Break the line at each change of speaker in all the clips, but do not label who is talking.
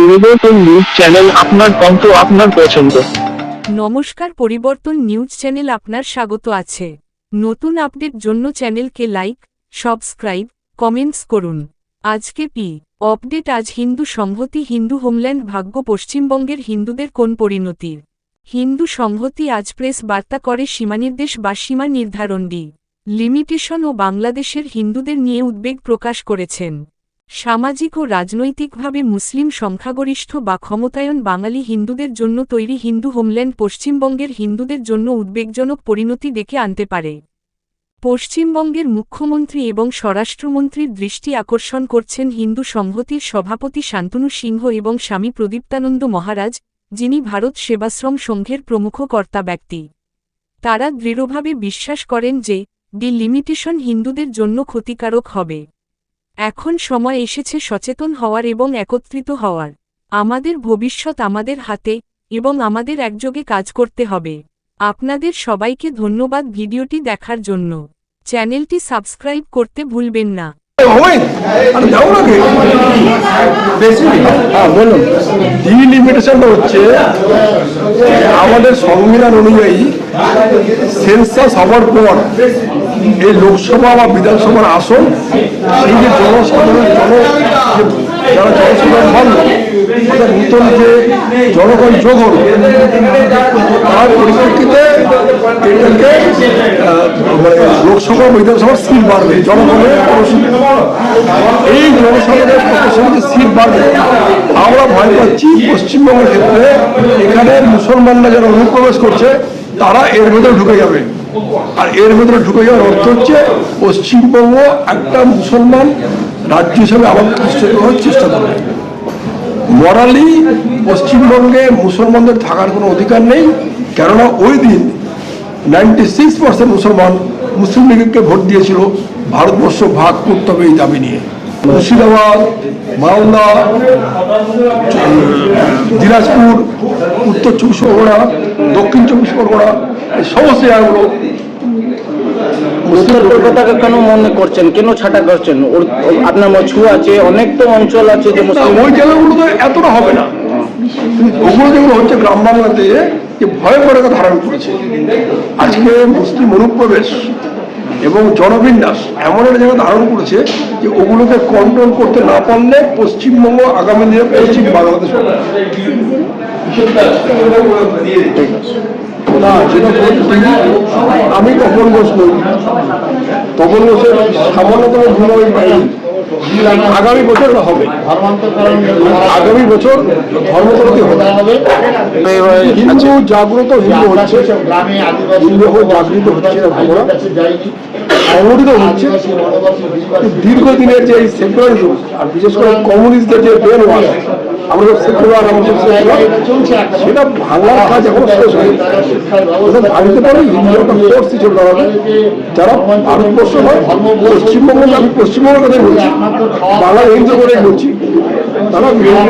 পরিবর্তন news channel আপনার কণ্ঠ আপনার পছন্দ।
নমস্কার, পরিবর্তন নিউজ চ্যানেল আপনার স্বাগত আছে। নতুন আপডেট জন্য চ্যানেলকে লাইক সাবস্ক্রাইব কমেন্টস করুন। আজকে পি আপডেট আজ হিন্দু সংহতি, হিন্দু হোমল্যান্ড ভাগ্য, পশ্চিমবঙ্গের হিন্দুদের কোন পরিণতির হিন্দু সংহতি আজ প্রেস বার্তা করে সীমানির্দেশ বা সীমা নির্ধারণ ডি লিমিটেশন ও বাংলাদেশের হিন্দুদের নিয়ে উদ্বেগ প্রকাশ করেছেন। সামাজিক ও রাজনৈতিকভাবে মুসলিম সংখ্যাগরিষ্ঠ বা ক্ষমতায়ন বাঙালি হিন্দুদের জন্য তৈরি হিন্দু হোমল্যান্ড পশ্চিমবঙ্গের হিন্দুদের জন্য উদ্বেগজনক পরিণতি ডেকে আনতে পারে। পশ্চিমবঙ্গের মুখ্যমন্ত্রী এবং স্বরাষ্ট্রমন্ত্রীর দৃষ্টি আকর্ষণ করছেন হিন্দু সংহতির সভাপতি শান্তনু সিংহ এবং স্বামী প্রদীপ্তানন্দ মহারাজ, যিনি ভারত সেবাশ্রম সংঘের প্রমুখ কর্তা ব্যক্তি। তারা দৃঢ়ভাবে বিশ্বাস করেন যে ডি লিমিটেশন হিন্দুদের জন্য ক্ষতিকারক হবে। এখন সময় এসেছে সচেতন হওয়ার এবং একত্রিত হওয়ার। আমাদের ভবিষ্যৎ আমাদের হাতে এবং আমাদের একযোগে কাজ করতে হবে। আপনাদের সবাইকে ধন্যবাদ ভিডিওটি দেখার জন্য। চ্যানেলটি সাবস্ক্রাইব করতে ভুলবেন না।
নাকি বেশি হ্যাঁ বলুন। ডিলিমিটেশনটা হচ্ছে আমাদের সংবিধান অনুযায়ী সেন্সাস হওয়ার পর এই লোকসভা বা বিধানসভার আসন সেই যে জনসাধারণ জন যারা জনসাধারণ ভাবল অর্থাৎ নতুন যে জনগণ যোগ তার পরিপ্রেক্ষিতে এটাকে মানে লোকসভা বিধানসভার সিট বাড়বে, জনগণের এই জনসাধারণের প্রত্যাশা সিট বাড়বে, আমরা ভয় পাচ্ছি পশ্চিমবঙ্গের ক্ষেত্রে, এখানে মুসলমানরা যারা অনুপ্রবেশ করছে, তারা এর ভেতরে ঢুকে যাবে। আর এর ভেতরে ঢুকে যাওয়ার অর্থ হচ্ছে, পশ্চিমবঙ্গ একটা মুসলমান রাজ্য হিসেবে আবার প্রতিষ্ঠিত হওয়ার চেষ্টা করবে মরালি পশ্চিমবঙ্গে মুসলমানদের থাকার কোনো অধিকার নেই, কেননা ওই দিন নাইনটি সিক্স পার্সেন্ট মুসলমান মুসলিম লীগকে ভোট দিয়েছিল ভারতবর্ষ ভাগ করতে হবে এই দাবি নিয়ে। মুর্শিদাবাদ, মালদা, দিনাজপুর, উত্তর চব্বিশ পরগনা, দক্ষিণ চব্বিশ পরগনা, এই সমস্ত জায়গাগুলো
উত্তর কলকাতাকে কেন মনে করছেন? কেন ছাটা করছেন? আপনার মছু আছে অনেক তো অঞ্চল আছে যে মুসলিম
ওই জায়গাগুলো তো এতটা হবে না। ওগুলো যেগুলো হচ্ছে গ্রাম বাংলাতে যে ভয়ঙ্কর একটা ধারণ করেছে। আজকে মুসলিম অনুপ্রবেশ এবং জনবিন্যাস এমন একটা জায়গা ধারণ করেছে যে ওগুলোকে কন্ট্রোল করতে না পারলে পশ্চিমবঙ্গ আগামী দিনে পশ্চিম বাংলাদেশ। না যেটা বলছি, আমি তপন ঘোষ নই। তপন ঘোষের সামান্যতম ভুল আমি পাইনি আগামী বছর হবে। আগামী বছর ধর্মতরতি হবে। হিন্দু জাগ্রত হিন্দু হচ্ছে। হিন্দু জাগৃত হচ্ছে সংগঠিত হচ্ছে। দীর্ঘদিনের যে সেকুলারিজম আর বিশেষ করে কমিউনিস্টদের যে ব্রেন ওয়াশ আমরা সব আমাদের সেটা ভাঙার কাজ এখন শেষ ওটা পারে হিন্দু একটা ফোর্স হিসেবে দাঁড়াবে যারা ভারতবর্ষ নয় পশ্চিমবঙ্গ আমি পশ্চিমবঙ্গের কথাই বলছি বাংলা হিন্দু করে বলছি তারা মিলন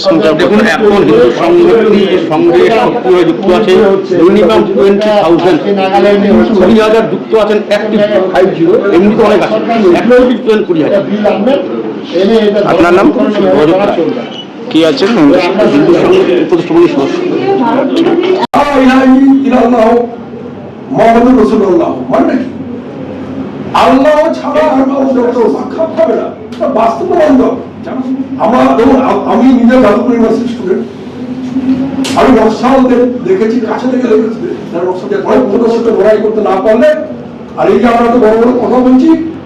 সংখ্যা
দেখুন এখন হিন্দু সংগঠনটি সঙ্গে সক্রিয় যুক্ত আছে মিনিমাম টোয়েন্টি থাউজেন্ড কুড়ি হাজার যুক্ত আছেন অ্যাক্টিভ ফাইভ জিরো এমনি তো অনেক আছে। কুড়ি হাজার।
আপনার নাম? কি আছেন?
আমি নিজে আমি দেখেছি কাছে থেকে দেখেছি নকশাল কোনো সাথে লড়াই করতে না পারলে আর এই যে আমরা তো বড় বড় কথা বলছি।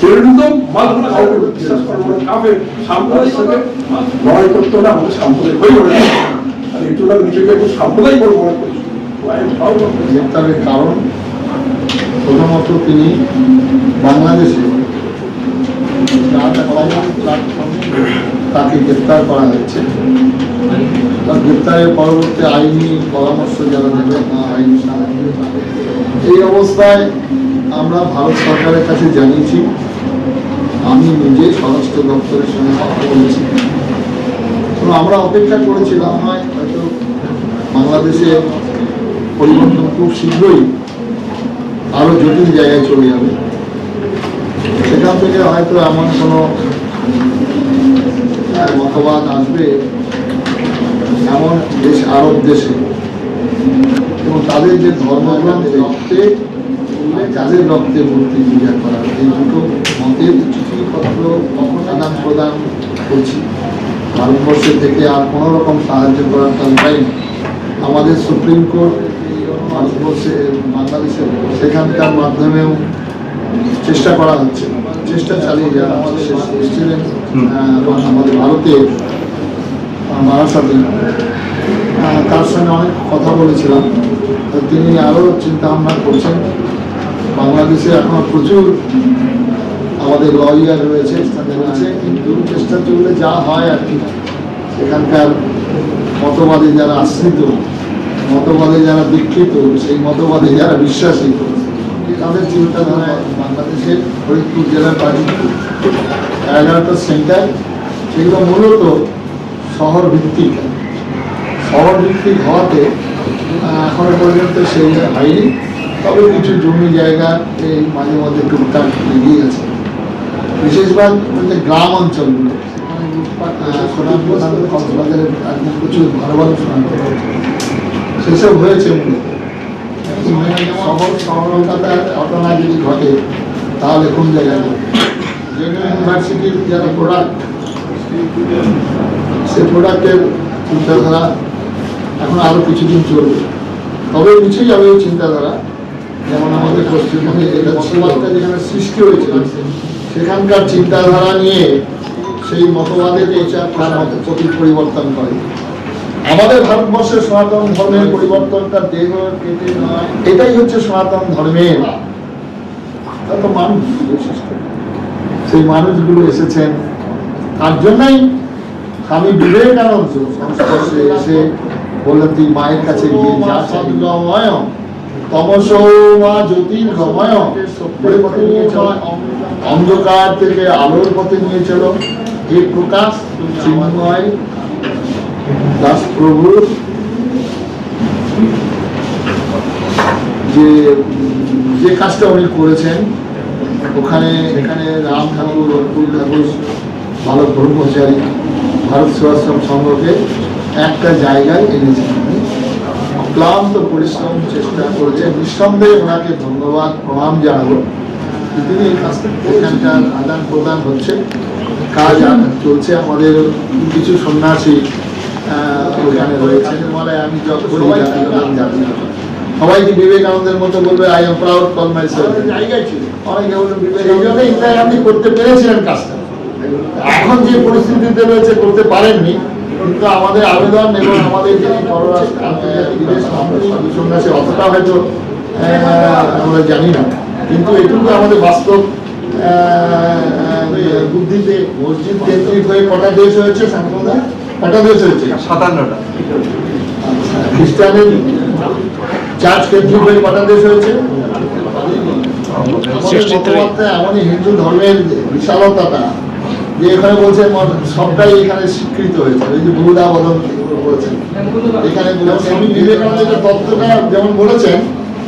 টেরোরিজম মাধ্যমে কাউকে বিশ্বাস আমাদের সাম্প্রদায়িক হয়ে যাবে আর একটু নিজেকে একটু সাম্প্রদায়িক বলে মনে করি.
গ্রেপ্তারের কারণ, প্রথমত তিনি বাংলাদেশে
তাকে গ্রেপ্তার করা হয়েছে তার গ্রেপ্তারের পরবর্তী আইনি পরামর্শ যারা দেবে আইনি। এই অবস্থায় আমরা ভারত সরকারের কাছে জানিয়েছি আমি নিজে স্বরাষ্ট্র দপ্তরের সঙ্গে কথা বলেছি। আমরা অপেক্ষা করেছিলাম, হয় হয়তো বাংলাদেশে পরিবর্তন খুব শীঘ্রই আরও জটিল জায়গায় চলে যাবে। সেখান থেকে হয়তো এমন কোনো মতবাদ আসবে এমন দেশ, আরব দেশে। এবং তাদের যে ধর্মগ্রন্থ যাদের রক্তে মূর্তি পূজা করা এই দুটো মতের চিঠিপত্র কখন আদান প্রদান করছি। ভারতবর্ষের থেকে আর কোনো রকম সাহায্য করার তো উপায় নেই আমাদের সুপ্রিম কোর্ট ভারতবর্ষে বাংলাদেশের সেখানকার মাধ্যমেও চেষ্টা করা হচ্ছে। চেষ্টা চালিয়ে যারা আমাদের এসেছিলেন আহ, আমাদের ভারতে বারাসাতে আহ, তার সঙ্গে অনেক কথা বলেছিলাম। তিনি আরও চিন্তা ভাবনা করছেন। বাংলাদেশে এখন প্রচুর আমাদের লয়ার রয়েছে, তাদের কিন্তু চেষ্টা চললে যা হয় আর কি। সেখানকার মতবাদে যারা আশ্রিত, মতবাদে যারা দীক্ষিত সেই মতবাদে যারা বিশ্বাসী, তাদের চিন্তাধারায় বাংলাদেশের ফরিদপুর জেলার বাড়ি এগারোটা সেন্টার, সেগুলো মূলত শহর ভিত্তিক শহর ভিত্তিক হওয়াতে এখনও পর্যন্ত সেই হয়নি তবে কিছু জমি জায়গা এই মাঝে মধ্যে টুকটাক এগিয়ে আছে। হচ্ছে গ্রাম অঞ্চলগুলো। প্রচুর ভালো ভালো। সেসব হয়েছে ঘটনা যদি ঘটে, তাহলে ইউনিভার্সিটির প্রোডাক্ট প্রোডাক্টের চিন্তাধারা এখন আরও কিছুদিন চলবে। তবে পিছিয়ে যাবে চিন্তাধারা। যেমন আমাদের পশ্চিমবঙ্গে এটা সীমাটা যেখানে সৃষ্টি হয়েছিল, সেখানকার চিন্তাধারা নিয়ে সেই মতবাদের প্রচার তার মত প্রতি পরিবর্তন করে আমাদের ভারতবর্ষের সনাতন ধর্মের পরিবর্তনটা দেহ কেটে নয়, এটাই হচ্ছে সনাতন ধর্মের সেই মানুষগুলো এসেছেন। তার জন্যই স্বামী বিবেকানন্দ সংস্পর্শে এসে বললেন, তুই মায়ের কাছে গিয়ে যা সদ্গময় অন্ধকার থেকে আলোর পথে নিয়ে এই প্রকাশ দাস যে যে কাজটা উনি করেছেন, ওখানে, এখানে রাম ঠাকুর অতুল ঠাকুর ভালো ব্রহ্মচারী, ভারত সেবাশ্রম সংঘকে একটা জায়গায় এনেছেন। অক্লান্ত পরিশ্রম চেষ্টা করেছেন নিঃসন্দেহে ওনাকে ধন্যবাদ প্রণাম জানাব। তিনি এই কাজটা এখানকার আদান প্রদান হচ্ছে কাজ চলছে। আমাদের কিছু সন্ন্যাসী ওখানে রয়েছে মানে আমি ধর্ম। সবাইকে বিবেকানন্দের মতো বলবে I am proud call my জায়গায় ছিল। অনেকে বলবে বিবেকানন্দ গান্ধী করতে পেরেছিলেন কাজটা। এখন যে পরিস্থিতিতে রয়েছে করতে পারেননি কিন্তু আমাদের আবেদন এবং আমাদের যে পররাষ্ট্র আন্তর্জাতিক বিদেশ আমরা সাধু অতটা হয়তো আমরা জানি না। কিন্তু এটুকু আমাদের বাস্তব বুদ্ধিতে মসজিদ কেন্দ্রিক হয়ে কটা দেশ হয়েছে সাংবাদিক কটা দেশ হয়েছে?
সাতান্নটা।
খ্রিস্টানের চার্চ কেন্দ্রিক হয়ে কটা দেশ হয়েছে? এমনই হিন্দু ধর্মের বিশালতাটা যে এখানে বলছে সবটাই এখানে স্বীকৃত হয়েছে। ওই যে বহুদা বদল বলেছেন এখানে স্বামী বিবেকানন্দ তত্ত্বটা যেমন বলেছেন,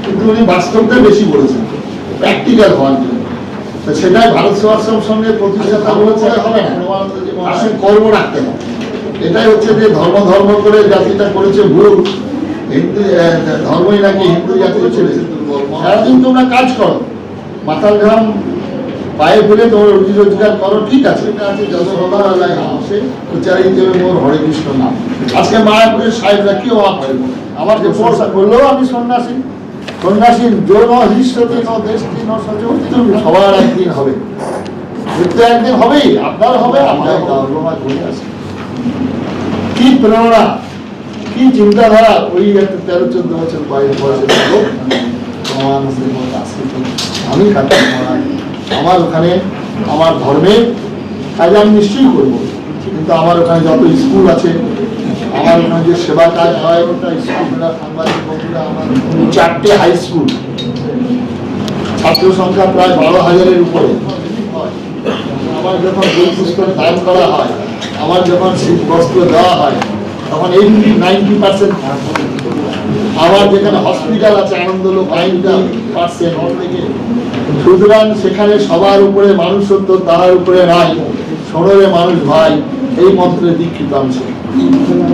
কিন্তু উনি বাস্তবটা বেশি বলেছেন প্র্যাকটিক্যাল হওয়ার জন্য। সেটাই ভারত সেবাশ্রম সঙ্গে প্রতিষ্ঠাতা বলেছে হবে না। আসলে কর্ম রাখতে হবে। এটাই হচ্ছে যে ধর্ম ধর্ম করে জাতিটা করেছে ভুল। হিন্দু ধর্মই নাকি হিন্দু জাতি ছেড়ে সারাদিন তোমরা কাজ করো। মাথার ঘাম পায়ে ফেলে তোমার রুজি রোজগার করো, ঠিক আছে যত সদারালায় আসে উচ্চারিত হবে মোর হরে কৃষ্ণ নাম। আজকে মায়াপুরের সাহেবরা কি অবাক হয়ে? আমার যে পড়সা বললেও আমি সন্ন্যাসী। সন্ন্যাসী জো ন হৃষ্টতি ন দেশটি ন সবার একদিন হবে। মৃত্যু একদিন হবেই, আপনার হবে আপনার আসে কি প্রেরণা, কি চিন্তাধারা, ওই একটা তেরো, চোদ্দ বছর বয়স, বয়সের লোক আমি আমার ওখানে, আমার ধর্মে কাজ আমি নিশ্চয়ই করব। কিন্তু আমার ওখানে যত স্কুল আছে, আমার ওখানে যে সেবা কাজ হয়, ওটা সাংবাদিক আমার চারটে হাই স্কুল ছাত্র সংখ্যা প্রায় বারো হাজারের উপরে। আমার যখন বই পুস্তক দান করা হয়, আমার যখন শীত বস্ত্র দেওয়া হয়, তখন এইটি নাইনটি পার্সেন্ট আমার যেখানে হসপিটাল আছে, আনন্দলোক নাইনটা পার্সেন্ট সুতরাং সেখানে সবার উপরে মানুষ সত্য উপরে নাই সরলে মানুষ ভাই, এই মন্ত্রে দীক্ষিত ছিলাম।